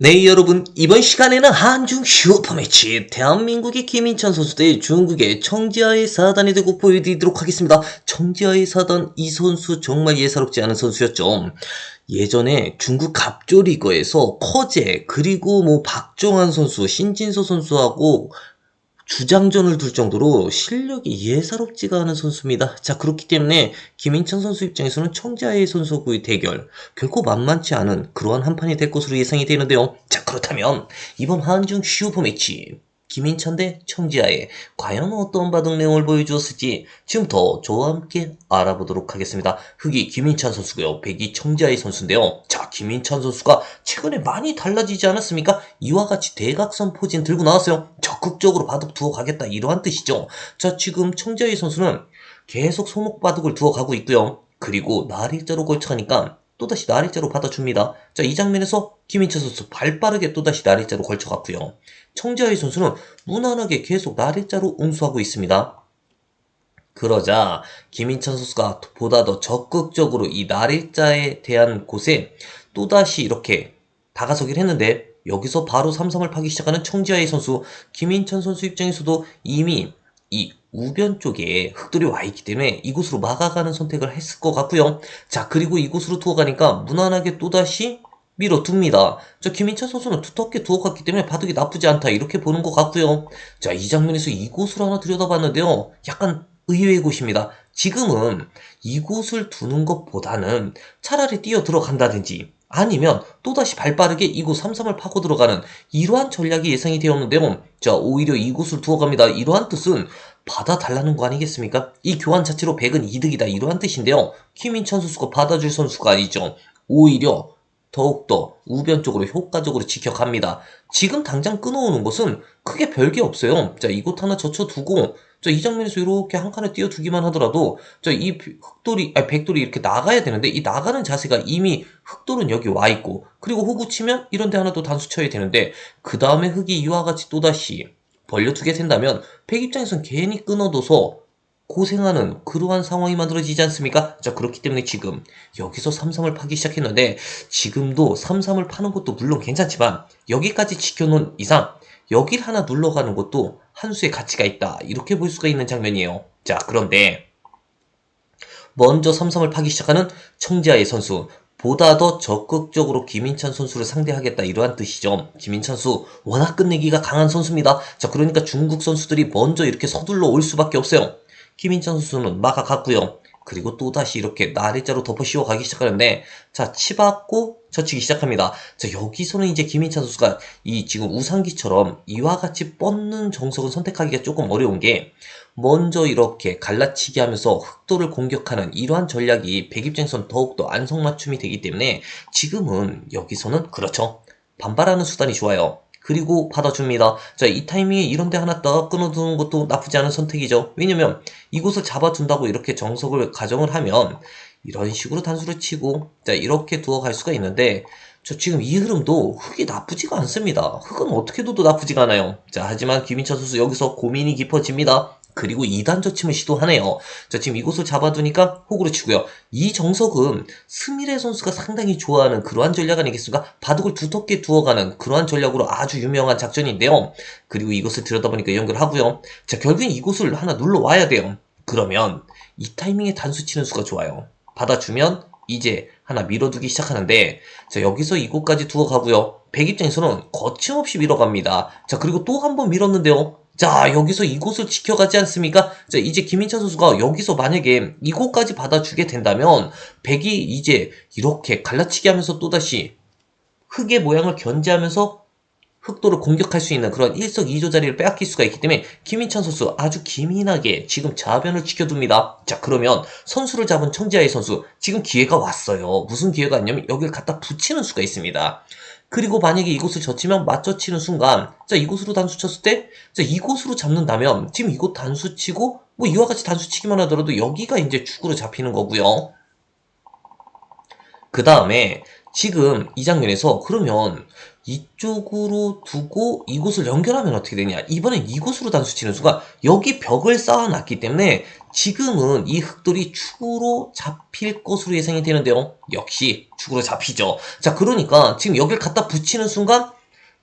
네, 여러분. 이번 시간에는 한중 슈퍼매치. 대한민국의 김인찬 선수 대 중국의 청지아의 사단이 되고 보여드리도록 하겠습니다. 청지아의 사단 이 선수 정말 예사롭지 않은 선수였죠. 예전에 중국 갑조리거에서 커제, 그리고 뭐 박정환 선수, 신진서 선수하고 주장전을 둘 정도로 실력이 예사롭지가 않은 선수입니다. 자, 그렇기 때문에 김인찬 선수 입장에서는 청자의 선수구의 대결, 결코 만만치 않은 그러한 한 판이 될 것으로 예상이 되는데요. 자, 그렇다면 이번 한중 슈퍼 매치 김인찬 대 청지아의 과연 어떤 바둑 내용을 보여주었을지 지금부터 저와 함께 알아보도록 하겠습니다. 흑이 김인찬 선수고요. 백이 청지아의 선수인데요. 자, 김인찬 선수가 최근에 많이 달라지지 않았습니까? 이와 같이 대각선 포진 들고 나왔어요. 적극적으로 바둑 두어 가겠다 이러한 뜻이죠. 자, 지금 청지아의 선수는 계속 소목 바둑을 두어 가고 있고요. 그리고 나리자로 걸쳐가니까 또다시 나리자로 받아줍니다. 자, 이 장면에서 김인철 선수 발 빠르게 또다시 나리자로 걸쳐갔고요. 청지아의 선수는 무난하게 계속 나리자로 응수하고 있습니다. 그러자 김인찬 선수가 보다 더 적극적으로 이 나리자에 대한 곳에 또다시 이렇게 다가서긴 했는데 여기서 바로 삼삼을 파기 시작하는 청지아의 선수 김인찬 선수 입장에서도 이미 이 우변 쪽에 흑돌이 와 있기 때문에 이곳으로 막아가는 선택을 했을 것 같고요. 자 그리고 이곳으로 두어가니까 무난하게 또다시 밀어둡니다. 저 김인찬 선수는 두텁게 두어 갔기 때문에 바둑이 나쁘지 않다 이렇게 보는 것 같고요. 자 이 장면에서 이곳을 하나 들여다봤는데요. 약간 의외의 곳입니다. 지금은 이곳을 두는 것보다는 차라리 뛰어 들어간다든지 아니면 또다시 발빠르게 이곳 삼삼을 파고 들어가는 이러한 전략이 예상이 되었는데요. 자, 오히려 이곳을 두어갑니다. 이러한 뜻은 받아달라는 거 아니겠습니까? 이 교환 자체로 100은 이득이다. 이러한 뜻인데요. 김인찬 선수가 받아줄 선수가 아니죠. 오히려 더욱더 우변 쪽으로 효과적으로 지켜갑니다. 지금 당장 끊어오는 것은 크게 별게 없어요. 자, 이곳 하나 젖혀두고, 자, 이 장면에서 이렇게 한 칸에 띄워두기만 하더라도, 자, 이 흑돌이, 아니, 백돌이 이렇게 나가야 되는데, 이 나가는 자세가 이미 흑돌은 여기 와 있고, 그리고 호구 치면 이런 데 하나 또 단수 쳐야 되는데, 그 다음에 흑이 이와 같이 또다시 벌려두게 된다면, 백 입장에선 괜히 끊어둬서 고생하는 그러한 상황이 만들어지지 않습니까? 자, 그렇기 때문에 지금 여기서 삼삼을 파기 시작했는데 지금도 삼삼을 파는 것도 물론 괜찮지만 여기까지 지켜놓은 이상 여길 하나 눌러가는 것도 한 수의 가치가 있다. 이렇게 볼 수가 있는 장면이에요. 자, 그런데 먼저 삼삼을 파기 시작하는 청지아의 선수 보다 더 적극적으로 김인찬 선수를 상대하겠다 이러한 뜻이죠. 김인찬 선수 워낙 끝내기가 강한 선수입니다. 자, 그러니까 중국 선수들이 먼저 이렇게 서둘러 올 수밖에 없어요. 김인찬 선수는 막아갔고요. 그리고 또다시 이렇게 나래자로 덮어 씌워 가기 시작하는데 자 치받고 젖히기 시작합니다. 자 여기서는 이제 김인찬 선수가 이 지금 우상기처럼 이와 같이 뻗는 정석을 선택하기가 조금 어려운 게 먼저 이렇게 갈라치기 하면서 흑도를 공격하는 이러한 전략이 백입장에선 더욱더 안성맞춤이 되기 때문에 지금은 여기서는 그렇죠. 반발하는 수단이 좋아요. 그리고 받아줍니다. 자, 이 타이밍에 이런 데 하나 딱 끊어두는 것도 나쁘지 않은 선택이죠. 왜냐면 이곳을 잡아준다고 이렇게 정석을 가정을 하면 이런 식으로 단수를 치고 자, 이렇게 두어 갈 수가 있는데 저 지금 이 흐름도 흙이 나쁘지가 않습니다. 흙은 어떻게 둬도 나쁘지가 않아요. 자, 하지만 김인철 선수 여기서 고민이 깊어집니다. 그리고 2단 저침을 시도하네요. 자, 지금 이곳을 잡아두니까 호구로 치고요. 이 정석은 스미레 선수가 상당히 좋아하는 그러한 전략 아니겠습니까? 바둑을 두텁게 두어가는 그러한 전략으로 아주 유명한 작전인데요. 그리고 이것을 들여다보니까 연결하고요. 자, 결국엔 이곳을 하나 눌러와야 돼요. 그러면 이 타이밍에 단수 치는 수가 좋아요. 받아주면 이제 하나 밀어두기 시작하는데 자 여기서 이곳까지 두어 가고요. 백 입장에서는 거침없이 밀어갑니다. 자 그리고 또 한 번 밀었는데요. 자, 여기서 이곳을 지켜가지 않습니까? 자, 이제 김인찬 선수가 여기서 만약에 이곳까지 받아주게 된다면, 백이 이제 이렇게 갈라치기 하면서 또다시 흑의 모양을 견제하면서 흑도를 공격할 수 있는 그런 일석이조 자리를 빼앗길 수가 있기 때문에 김인찬 선수 아주 기민하게 지금 좌변을 지켜둡니다. 자 그러면 선수를 잡은 청지아의 선수 지금 기회가 왔어요. 무슨 기회가 있냐면 여기를 갖다 붙이는 수가 있습니다. 그리고 만약에 이곳을 젖히면 맞춰치는 순간 자 이곳으로 단수 쳤을 때 자 이곳으로 잡는다면 지금 이곳 단수 치고 뭐 이와 같이 단수 치기만 하더라도 여기가 이제 축으로 잡히는 거고요. 그 다음에 지금 이 장면에서 그러면 이쪽으로 두고 이곳을 연결하면 어떻게 되냐. 이번엔 이곳으로 단수 치는 순간 여기 벽을 쌓아놨기 때문에 지금은 이 흑돌이 축으로 잡힐 것으로 예상이 되는데요. 역시 축으로 잡히죠. 자, 그러니까 지금 여길 갖다 붙이는 순간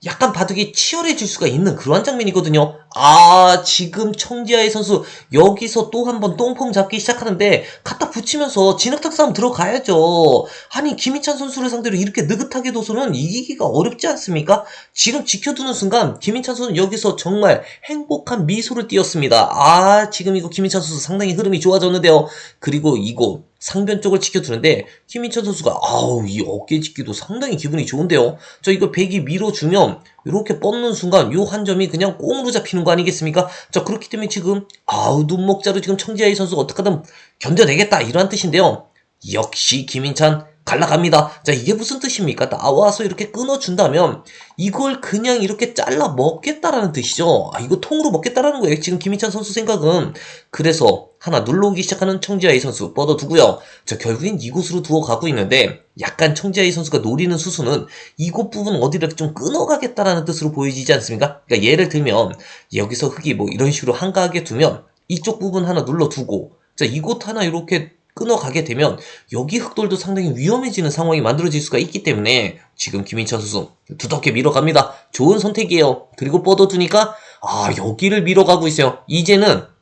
약간 바둑이 치열해질 수가 있는 그러한 장면이거든요. 아, 지금 청지아의 선수 여기서 또 한 번 똥폼 잡기 시작하는데 갖다 붙이면서 진흙탕 싸움 들어가야죠. 아니, 김희찬 선수를 상대로 이렇게 느긋하게 둬서는 이기기가 어렵지 않습니까? 지금 지켜두는 순간 김희찬 선수는 여기서 정말 행복한 미소를 띄었습니다. 아, 지금 이거 김희찬 선수 상당히 흐름이 좋아졌는데요. 그리고 이곳 상변 쪽을 지켜두는데 김민철 선수가 아우 이 어깨 짚기도 상당히 기분이 좋은데요. 저 이거 백이 밀어주면 이렇게 뻗는 순간 요 한 점이 그냥 꽁으로 잡히는 거 아니겠습니까? 자 그렇기 때문에 지금 아우 눈목자로 지금 청지아이 선수가 어떻게든 견뎌내겠다 이러한 뜻인데요. 역시 김인찬 갈라갑니다. 자 이게 무슨 뜻입니까? 나와서 이렇게 끊어준다면 이걸 그냥 이렇게 잘라 먹겠다라는 뜻이죠. 아 이거 통으로 먹겠다라는 거예요. 지금 김인찬 선수 생각은 그래서 하나 눌러오기 시작하는 청지아이 선수 뻗어두고요. 자 결국엔 이곳으로 두어 가고 있는데 약간 청지아이 선수가 노리는 수순은 이곳 부분 어디를 좀 끊어가겠다라는 뜻으로 보여지지 않습니까? 그러니까 예를 들면 여기서 흙이 뭐 이런 식으로 한가하게 두면 이쪽 부분 하나 눌러두고 자 이곳 하나 이렇게 끊어가게 되면 여기 흑돌도 상당히 위험해지는 상황이 만들어질 수가 있기 때문에 지금 김인찬 선수 두텁게 밀어갑니다. 좋은 선택이에요. 그리고 뻗어두니까 아 여기를 밀어가고 있어요. 이제는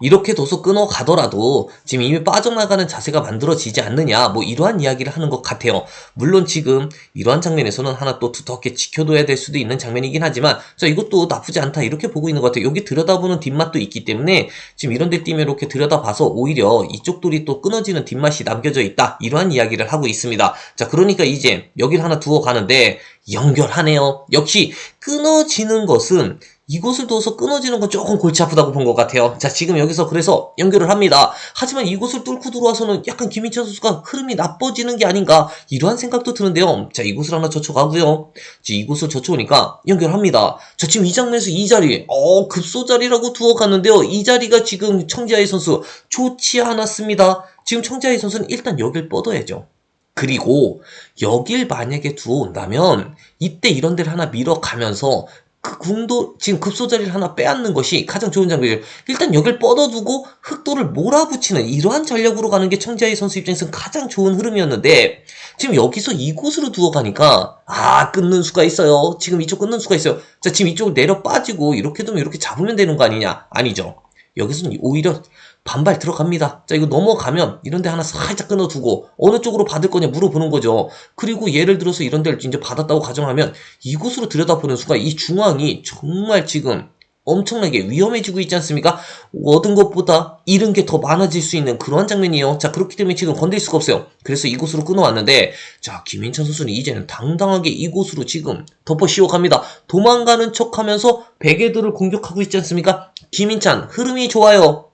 이렇게 둬서 끊어 가더라도 지금 이미 빠져나가는 자세가 만들어지지 않느냐 뭐 이러한 이야기를 하는 것 같아요. 물론 지금 이러한 장면에서는 하나 또 두텁게 지켜둬야 될 수도 있는 장면이긴 하지만 자 이것도 나쁘지 않다 이렇게 보고 있는 것 같아요. 여기 들여다보는 뒷맛도 있기 때문에 지금 이런 데 뛰면 이렇게 들여다봐서 오히려 이쪽 돌이 또 끊어지는 뒷맛이 남겨져 있다 이러한 이야기를 하고 있습니다. 자 그러니까 이제 여기를 하나 두어 가는데 연결하네요. 역시 끊어지는 것은 이곳을 두어서 끊어지는 건 조금 골치 아프다고 본 것 같아요. 자, 지금 여기서 그래서 연결을 합니다. 하지만 이곳을 뚫고 들어와서는 약간 김민철 선수가 흐름이 나빠지는 게 아닌가 이러한 생각도 드는데요. 자, 이곳을 하나 젖혀가고요. 자, 이곳을 젖혀오니까 연결합니다. 자, 지금 이 장면에서 이 자리, 어, 급소 자리라고 두어 갔는데요. 이 자리가 지금 청지아이 선수 좋지 않았습니다. 지금 청지아이 선수는 일단 여길 뻗어야죠. 그리고 여길 만약에 두어온다면 이때 이런 데를 하나 밀어가면서 그 궁도 지금 급소 자리를 하나 빼앗는 것이 가장 좋은 장면이에요. 일단 여길 뻗어두고 흑도를 몰아붙이는 이러한 전략으로 가는 게 청지아이 선수 입장에서는 가장 좋은 흐름이었는데 지금 여기서 이곳으로 두어가니까 아 끊는 수가 있어요. 지금 이쪽 끊는 수가 있어요. 자 지금 이쪽을 내려 빠지고 이렇게 두면 이렇게 잡으면 되는 거 아니냐? 아니죠. 여기서는 오히려 반발 들어갑니다. 자, 이거 넘어가면 이런 데 하나 살짝 끊어두고 어느 쪽으로 받을 거냐 물어보는 거죠. 그리고 예를 들어서 이런 데를 이제 받았다고 가정하면 이곳으로 들여다보는 순간 이 중앙이 정말 지금 엄청나게 위험해지고 있지 않습니까? 얻은 것보다 잃은 게 더 많아질 수 있는 그러한 장면이에요. 자, 그렇기 때문에 지금 건들 수가 없어요. 그래서 이곳으로 끊어왔는데, 자, 김인찬 선수는 이제는 당당하게 이곳으로 지금 덮어 씌워갑니다. 도망가는 척 하면서 베개들을 공격하고 있지 않습니까? 김인찬, 흐름이 좋아요.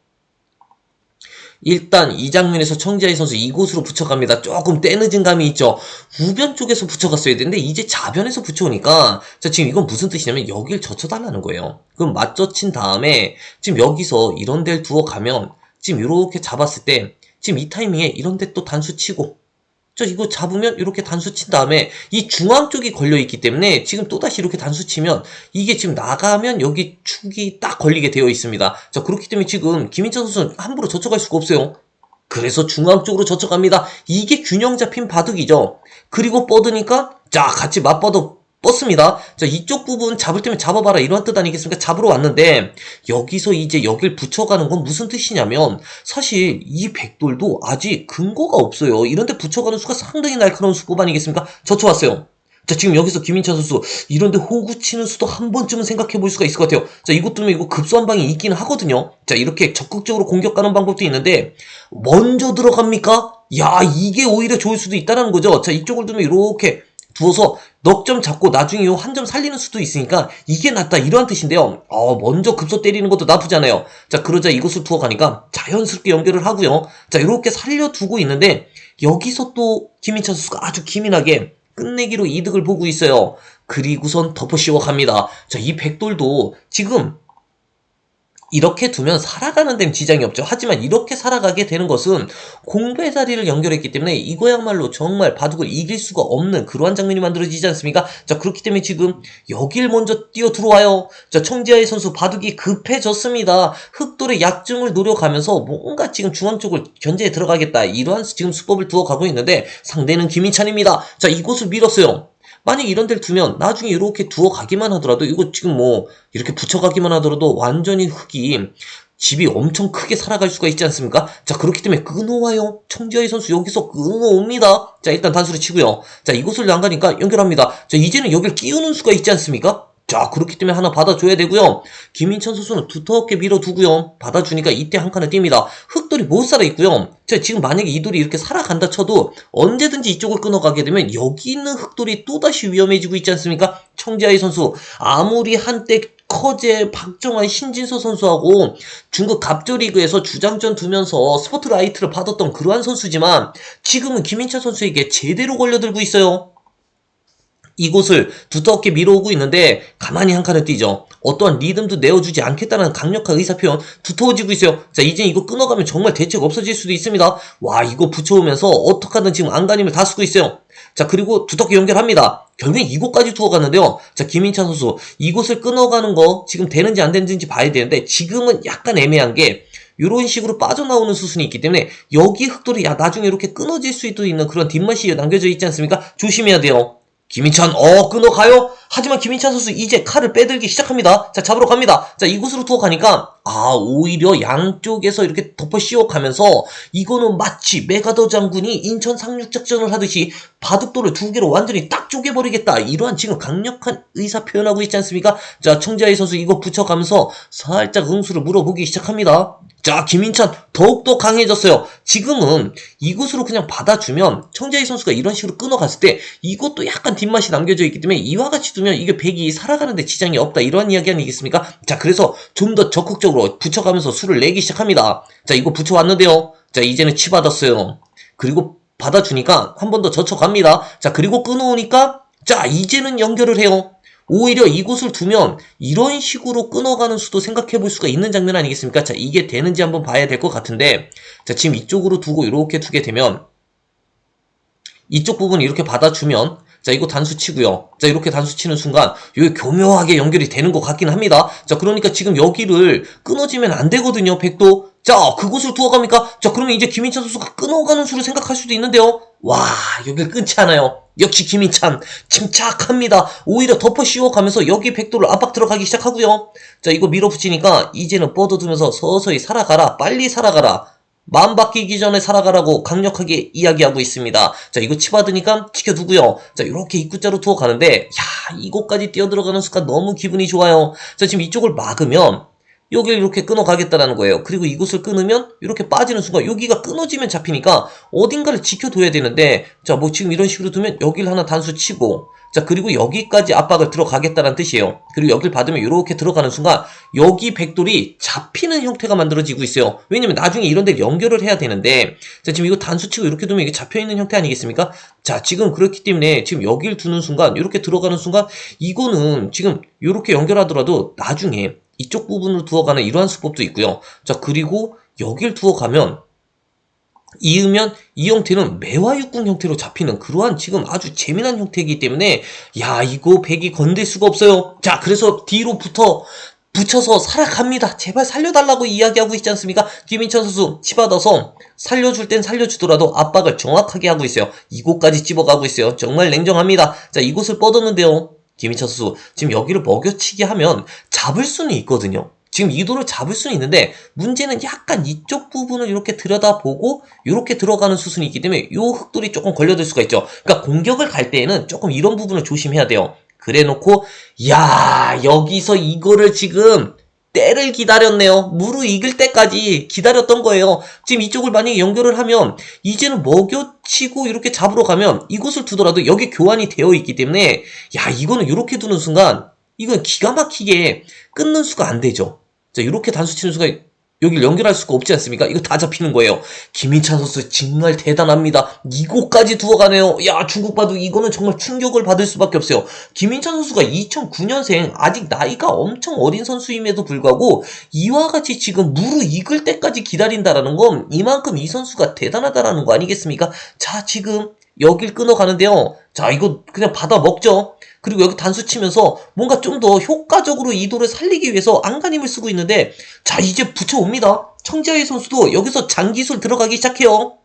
일단 이 장면에서 청지아이 선수 이곳으로 붙여갑니다. 조금 때늦은 감이 있죠. 우변 쪽에서 붙여갔어야 되는데 이제 좌변에서 붙여오니까 자 지금 이건 무슨 뜻이냐면 여길 젖혀달라는 거예요. 그럼 맞젖힌 다음에 지금 여기서 이런 데를 두어 가면 지금 이렇게 잡았을 때 지금 이 타이밍에 이런 데 또 단수 치고 자 이거 잡으면 이렇게 단수 친 다음에 이 중앙 쪽이 걸려 있기 때문에 지금 또다시 이렇게 단수 치면 이게 지금 나가면 여기 축이 딱 걸리게 되어 있습니다. 자 그렇기 때문에 지금 김인찬 선수는 함부로 젖혀갈 수가 없어요. 그래서 중앙 쪽으로 젖혀갑니다. 이게 균형 잡힌 바둑이죠. 그리고 뻗으니까 자 같이 맞뻗어 뻗습니다. 자 이쪽 부분 잡을 때면 잡아봐라 이런 뜻 아니겠습니까? 잡으러 왔는데 여기서 이제 여길 붙여가는 건 무슨 뜻이냐면 사실 이 백돌도 아직 근거가 없어요. 이런데 붙여가는 수가 상당히 날카로운 수법 아니겠습니까? 젖혀왔어요. 자, 지금 여기서 김인찬 선수, 이런데 호구 치는 수도 한 번쯤은 생각해 볼 수가 있을 것 같아요. 자, 이것 때문에 이거 급소 한 방이 있기는 하거든요. 자, 이렇게 적극적으로 공격 가는 방법도 있는데, 먼저 들어갑니까? 야, 이게 오히려 좋을 수도 있다는 거죠. 자, 이쪽을 두면 이렇게 두어서 넉 점 잡고 나중에 요 한 점 살리는 수도 있으니까 이게 낫다 이러한 뜻인데요. 어, 먼저 급소 때리는 것도 나쁘지 않아요. 자, 그러자 이것을 두어 가니까 자연스럽게 연결을 하고요. 자, 이렇게 살려두고 있는데 여기서 또 김인찬 선수가 아주 기민하게 끝내기로 이득을 보고 있어요. 그리고선 덮어 씌워 갑니다. 자, 이 백돌도 지금 이렇게 두면 살아가는 데는 지장이 없죠. 하지만 이렇게 살아가게 되는 것은 공배 다리를 연결했기 때문에 이거야말로 정말 바둑을 이길 수가 없는 그러한 장면이 만들어지지 않습니까? 자, 그렇기 때문에 지금 여길 먼저 뛰어 들어와요. 자, 청지아의 선수 바둑이 급해졌습니다. 흑돌의 약증을 노려가면서 뭔가 지금 중앙 쪽을 견제에 들어가겠다. 이러한 지금 수법을 두어 가고 있는데 상대는 김인찬입니다. 자, 이곳을 밀었어요. 만약 이런 데를 두면 나중에 이렇게 두어 가기만 하더라도 이거 지금 뭐 이렇게 붙여가기만 하더라도 완전히 흙이 집이 엄청 크게 살아갈 수가 있지 않습니까? 자 그렇기 때문에 끊어와요. 청지아이 선수 여기서 끊어옵니다. 자 일단 단수를 치고요. 자 이곳을 안 가니까 연결합니다. 자 이제는 여기를 끼우는 수가 있지 않습니까? 자 그렇기 때문에 하나 받아줘야 되고요. 김인천 선수는 두텁게 밀어두고요. 받아주니까 이때 한 칸을 띱니다. 흑돌이 못 살아있고요. 자 지금 만약에 이 돌이 이렇게 살아간다 쳐도 언제든지 이쪽을 끊어가게 되면 여기 있는 흑돌이 또다시 위험해지고 있지 않습니까? 청지아이 선수 아무리 한때 커제, 박정환, 신진서 선수하고 중국 갑조리그에서 주장전 두면서 스포트라이트를 받았던 그러한 선수지만 지금은 김인찬 선수에게 제대로 걸려들고 있어요. 이곳을 두텁게 밀어오고 있는데 가만히 한 칸을 뛰죠. 어떠한 리듬도 내어주지 않겠다는 강력한 의사표현 두터워지고 있어요. 자 이제 이거 끊어가면 정말 대책 없어질 수도 있습니다. 와 이거 붙여오면서 어떡하든 지금 안간힘을 다 쓰고 있어요. 자 그리고 두텁게 연결합니다. 결국에 이곳까지 두어 갔는데요. 자 김인찬 선수 이곳을 끊어가는 거 지금 되는지 안 되는지 봐야 되는데 지금은 약간 애매한 게 이런 식으로 빠져나오는 수순이 있기 때문에 여기 흑돌이 야 나중에 이렇게 끊어질 수도 있는 그런 뒷맛이 남겨져 있지 않습니까? 조심해야 돼요. 김인찬 어 끊어가요? 하지만 김인찬 선수 이제 칼을 빼들기 시작합니다. 자 잡으러 갑니다. 자 이곳으로 투어 가니까 아 오히려 양쪽에서 이렇게 덮어 씌워가면서 이거는 마치 메가더 장군이 인천 상륙작전을 하듯이 바둑돌을 두 개로 완전히 딱 쪼개버리겠다 이러한 지금 강력한 의사 표현하고 있지 않습니까? 자 청자희 선수 이거 붙여가면서 살짝 응수를 물어보기 시작합니다. 자, 김인찬 더욱더 강해졌어요. 지금은 이곳으로 그냥 받아주면 청자희 선수가 이런 식으로 끊어갔을 때 이것도 약간 뒷맛이 남겨져 있기 때문에 이와 같이 두면 이게 백이 살아가는데 지장이 없다. 이러한 이야기 아니겠습니까? 자, 그래서 좀 더 적극적으로 붙여가면서 수를 내기 시작합니다. 자, 이거 붙여왔는데요. 자, 이제는 치 받았어요. 그리고 받아주니까 한 번 더 젖혀갑니다. 자, 그리고 끊어오니까 자, 이제는 연결을 해요. 오히려 이곳을 두면 이런 식으로 끊어가는 수도 생각해 볼 수가 있는 장면 아니겠습니까? 자, 이게 되는지 한번 봐야 될 것 같은데, 자, 지금 이쪽으로 두고 이렇게 두게 되면, 이쪽 부분 이렇게 받아주면, 자, 이거 단수 치고요. 자, 이렇게 단수 치는 순간, 여기 교묘하게 연결이 되는 것 같긴 합니다. 자, 그러니까 지금 여기를 끊어지면 안 되거든요, 백도. 자, 그곳을 두어 갑니까? 자, 그러면 이제 김인찬 선수가 끊어가는 수를 생각할 수도 있는데요. 와, 여길 끊지 않아요. 역시 김인찬 침착합니다. 오히려 덮어 씌워가면서 여기 백도를 압박 들어가기 시작하고요. 자 이거 밀어붙이니까 이제는 뻗어두면서 서서히 살아가라 빨리 살아가라 마음 바뀌기 전에 살아가라고 강력하게 이야기하고 있습니다. 자 이거 치받으니까 지켜두고요. 자 이렇게 입구자로 두어 가는데 야 이곳까지 뛰어들어가는 순간 너무 기분이 좋아요. 자 지금 이쪽을 막으면 여기를 이렇게 끊어가겠다라는 거예요. 그리고 이곳을 끊으면 이렇게 빠지는 순간 여기가 끊어지면 잡히니까 어딘가를 지켜둬야 되는데 자 뭐 지금 이런 식으로 두면 여기를 하나 단수 치고 자 그리고 여기까지 압박을 들어가겠다는 뜻이에요. 그리고 여기를 받으면 이렇게 들어가는 순간 여기 백돌이 잡히는 형태가 만들어지고 있어요. 왜냐면 나중에 이런 데 연결을 해야 되는데 자 지금 이거 단수 치고 이렇게 두면 이게 잡혀있는 형태 아니겠습니까? 자 지금 그렇기 때문에 지금 여기를 두는 순간 이렇게 들어가는 순간 이거는 지금 이렇게 연결하더라도 나중에 이쪽 부분으로 두어가는 이러한 수법도 있고요. 자 그리고 여길 두어가면 이으면 이 형태는 매화육궁 형태로 잡히는 그러한 지금 아주 재미난 형태이기 때문에 야 이거 백이 건들 수가 없어요. 자 그래서 뒤로 붙어 붙여서 살아갑니다. 제발 살려달라고 이야기하고 있지 않습니까? 김인천 선수 치받아서 살려줄 땐 살려주더라도 압박을 정확하게 하고 있어요. 이곳까지 집어가고 있어요. 정말 냉정합니다. 자 이곳을 뻗었는데요. 김인천 선수 지금 여기를 먹여치기 하면 잡을 수는 있거든요. 지금 이도를 잡을 수는 있는데 문제는 약간 이쪽 부분을 이렇게 들여다보고 이렇게 들어가는 수순이 있기 때문에 이 흑돌이 조금 걸려들 수가 있죠. 그러니까 공격을 갈 때에는 조금 이런 부분을 조심해야 돼요. 그래 놓고 야 여기서 이거를 지금 때를 기다렸네요. 무르익을 때까지 기다렸던 거예요. 지금 이쪽을 만약에 연결을 하면 이제는 먹여치고 이렇게 잡으러 가면 이곳을 두더라도 여기 교환이 되어 있기 때문에 야 이거는 이렇게 두는 순간 이건 기가 막히게 끊는 수가 안 되죠. 자 이렇게 단수 치는 수가 여길 연결할 수가 없지 않습니까? 이거 다 잡히는 거예요. 김인찬 선수 정말 대단합니다. 이곳까지 두어가네요. 야, 중국 봐도 이거는 정말 충격을 받을 수밖에 없어요. 김인찬 선수가 2009년생, 아직 나이가 엄청 어린 선수임에도 불구하고 이와 같이 지금 무르익을 때까지 기다린다라는 건 이만큼 이 선수가 대단하다라는 거 아니겠습니까? 자, 지금 여길 끊어가는데요. 자, 이거 그냥 받아 먹죠. 그리고 여기 단수 치면서 뭔가 좀 더 효과적으로 이 돌을 살리기 위해서 안간힘을 쓰고 있는데 자 이제 붙여옵니다. 청지아의 선수도 여기서 장기술 들어가기 시작해요.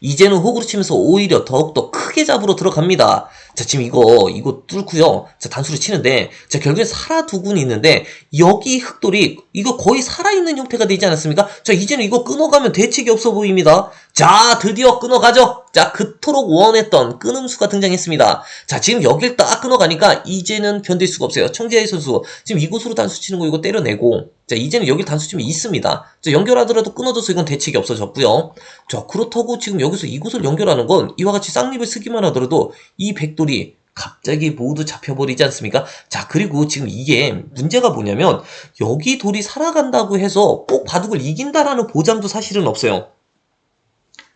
이제는 호구로 치면서 오히려 더욱더 크게 잡으러 들어갑니다. 자, 지금 이거, 이거 뚫고요. 자, 단수를 치는데, 자, 결국엔 살아두고는 있는데, 여기 흑돌이, 이거 거의 살아있는 형태가 되지 않았습니까? 자, 이제는 이거 끊어가면 대책이 없어 보입니다. 자, 드디어 끊어가죠! 자, 그토록 원했던 끊음수가 등장했습니다. 자, 지금 여길 딱 끊어가니까, 이제는 견딜 수가 없어요. 청지아의 선수, 지금 이곳으로 단수 치는 거 이거 때려내고, 자, 이제는 여길 단수 치면 있습니다. 자, 연결하더라도 끊어져서 이건 대책이 없어졌고요. 자, 그렇다고 지금 여기서 이곳을 연결하는 건 이와 같이 쌍립을 쓰기만 하더라도 이 백돌이 갑자기 모두 잡혀버리지 않습니까? 자, 그리고 지금 이게 문제가 뭐냐면 여기 돌이 살아간다고 해서 꼭 바둑을 이긴다라는 보장도 사실은 없어요.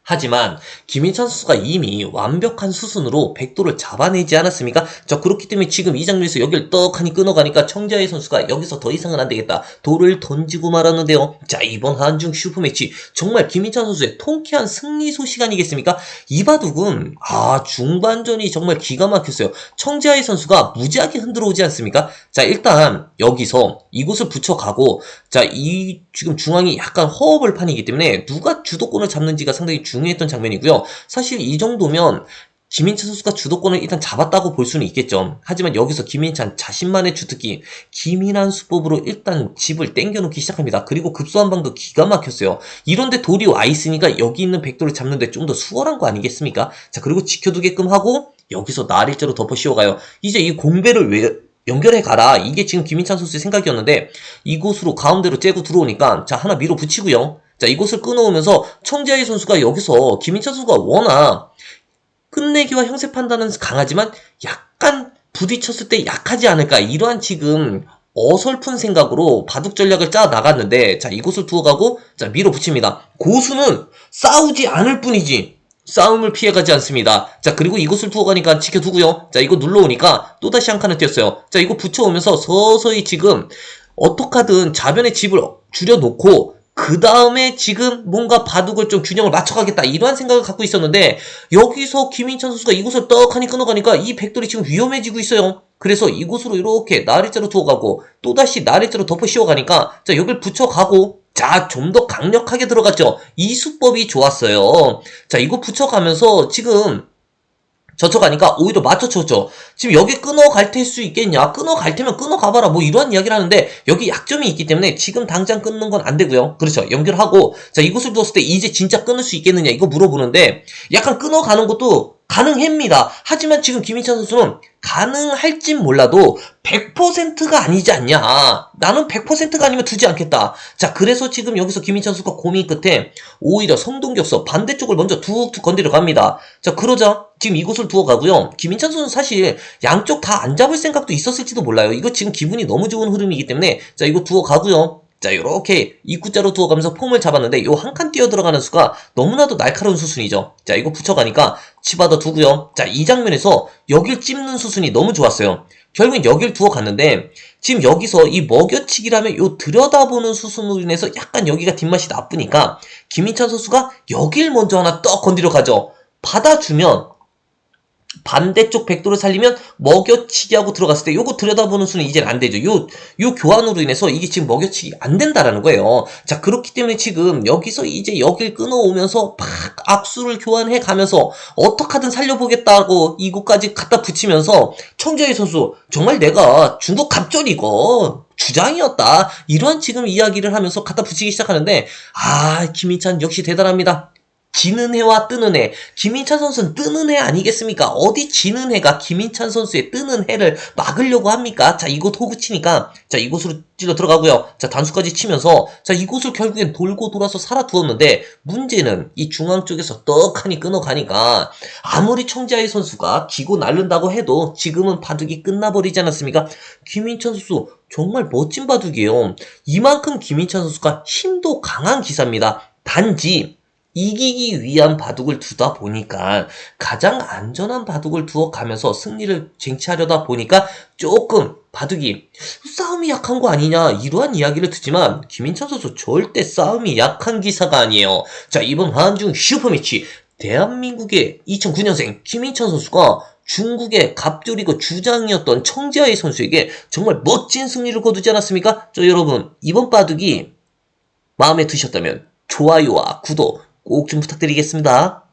하지만 김인찬 선수가 이미 완벽한 수순으로 백도를 잡아내지 않았습니까? 자 그렇기 때문에 지금 이 장면에서 여기를 떡하니 끊어가니까 청자의 선수가 여기서 더 이상은 안 되겠다. 돌을 던지고 말았는데요. 자 이번 한중 슈퍼매치 정말 김인찬 선수의 통쾌한 승리 소식 아니겠습니까? 이 바둑은 아 중반전이 정말 기가 막혔어요. 청자의 선수가 무지하게 흔들어 오지 않습니까? 자 일단 여기서 이곳을 붙여가고 자 이 지금 중앙이 약간 허업을 판이기 때문에 누가 주도권을 잡는지가 상당히 중 요했던 장면이고요. 사실 이 정도면 김인찬 선수가 주도권을 일단 잡았다고 볼 수는 있겠죠. 하지만 여기서 김인찬 자신만의 주특기 김인한 수법으로 일단 집을 땡겨놓기 시작합니다. 그리고 급소 한 방도 기가 막혔어요. 이런데 돌이 와 있으니까 여기 있는 백돌을 잡는데 좀 더 수월한 거 아니겠습니까? 자 그리고 지켜두게끔 하고 여기서 나일자로 덮어 씌워가요. 이제 이 공배를 왜 연결해 가라. 이게 지금 김인찬 선수의 생각이었는데 이곳으로 가운데로 째고 들어오니까 자 하나 밀어 붙이고요. 자 이곳을 끊어오면서 청재희 선수가 여기서 김인찬 선수가 워낙 끝내기와 형세 판단은 강하지만 약간 부딪혔을 때 약하지 않을까 이러한 지금 어설픈 생각으로 바둑 전략을 짜 나갔는데 자 이곳을 두어가고 자 밀어붙입니다. 고수는 싸우지 않을 뿐이지 싸움을 피해가지 않습니다. 자, 그리고 이곳을 두어가니까 지켜두고요. 자, 이거 눌러오니까 또다시 한 칸을 띄었어요. 자, 이거 붙여오면서 서서히 지금 어떻게든 자변의 집을 줄여놓고 그 다음에 지금 뭔가 바둑을 좀 균형을 맞춰가겠다 이러한 생각을 갖고 있었는데 여기서 김인찬 선수가 이곳을 떡하니 끊어가니까 이 백돌이 지금 위험해지고 있어요. 그래서 이곳으로 이렇게 나리자로 두어가고 또다시 나리자로 덮어 씌워가니까 자 여길 붙여가고 자, 좀 더 강력하게 들어갔죠. 이 수법이 좋았어요. 자, 이거 붙여가면서 지금 젖혀가니까 오히려 맞춰쳤죠. 지금 여기 끊어갈 텔수 있겠냐? 끊어갈 테면 끊어가봐라. 뭐 이러한 이야기를 하는데 여기 약점이 있기 때문에 지금 당장 끊는 건 안 되고요. 그렇죠. 연결하고 자 이곳을 두었을 때 이제 진짜 끊을 수 있겠느냐 이거 물어보는데 약간 끊어가는 것도 가능합니다. 하지만 지금 김인찬 선수는 가능할진 몰라도 100%가 아니지 않냐. 나는 100%가 아니면 두지 않겠다. 자, 그래서 지금 여기서 김인찬 선수가 고민 끝에 오히려 성동격서 반대쪽을 먼저 툭툭 건드려 갑니다. 자, 그러자 지금 이곳을 두어 가고요. 김인찬 선수는 사실 양쪽 다 안 잡을 생각도 있었을지도 몰라요. 이거 지금 기분이 너무 좋은 흐름이기 때문에 자, 이거 두어 가고요. 자, 요렇게 입구자로 두어가면서 폼을 잡았는데 요 한 칸 뛰어 들어가는 수가 너무나도 날카로운 수순이죠. 자, 이거 붙여가니까 치받아 두고요. 자, 이 장면에서 여길 찝는 수순이 너무 좋았어요. 결국엔 여길 두어 갔는데 지금 여기서 이 먹여치기라면 요 들여다보는 수순으로 인해서 약간 여기가 뒷맛이 나쁘니까 김인찬 선수가 여길 먼저 하나 떡 건드려 가죠. 받아주면 반대쪽 백도를 살리면 먹여치기하고 들어갔을 때 요거 들여다보는 수는 이제는 안 되죠. 요, 요 교환으로 인해서 이게 지금 먹여치기 안 된다라는 거예요. 자, 그렇기 때문에 지금 여기서 이제 여길 끊어오면서 팍 악수를 교환해 가면서 어떻게든 살려보겠다고 이곳까지 갖다 붙이면서 청재희 선수 정말 내가 중국 갑절이건 주장이었다. 이러한 지금 이야기를 하면서 갖다 붙이기 시작하는데 아, 김희찬 역시 대단합니다. 지는 해와 뜨는 해. 김인찬 선수는 뜨는 해 아니겠습니까? 어디 지는 해가 김인찬 선수의 뜨는 해를 막으려고 합니까? 자, 이곳 호구 치니까, 자, 이곳으로 찔러 들어가고요. 자, 단수까지 치면서, 자, 이곳을 결국엔 돌고 돌아서 살아두었는데, 문제는 이 중앙 쪽에서 떡하니 끊어가니까, 아무리 청지아의 선수가 기고 날른다고 해도, 지금은 바둑이 끝나버리지 않았습니까? 김인찬 선수, 정말 멋진 바둑이에요. 이만큼 김인찬 선수가 힘도 강한 기사입니다. 단지, 이기기 위한 바둑을 두다 보니까 가장 안전한 바둑을 두어 가면서 승리를 쟁취하려다 보니까 조금 바둑이 싸움이 약한 거 아니냐 이러한 이야기를 듣지만 김인찬 선수 절대 싸움이 약한 기사가 아니에요. 자 이번 한중 슈퍼매치 대한민국의 2009년생 김인찬 선수가 중국의 갑조리그 주장이었던 청지아이 선수에게 정말 멋진 승리를 거두지 않았습니까? 저 여러분 이번 바둑이 마음에 드셨다면 좋아요와 구독 꼭 좀 부탁드리겠습니다.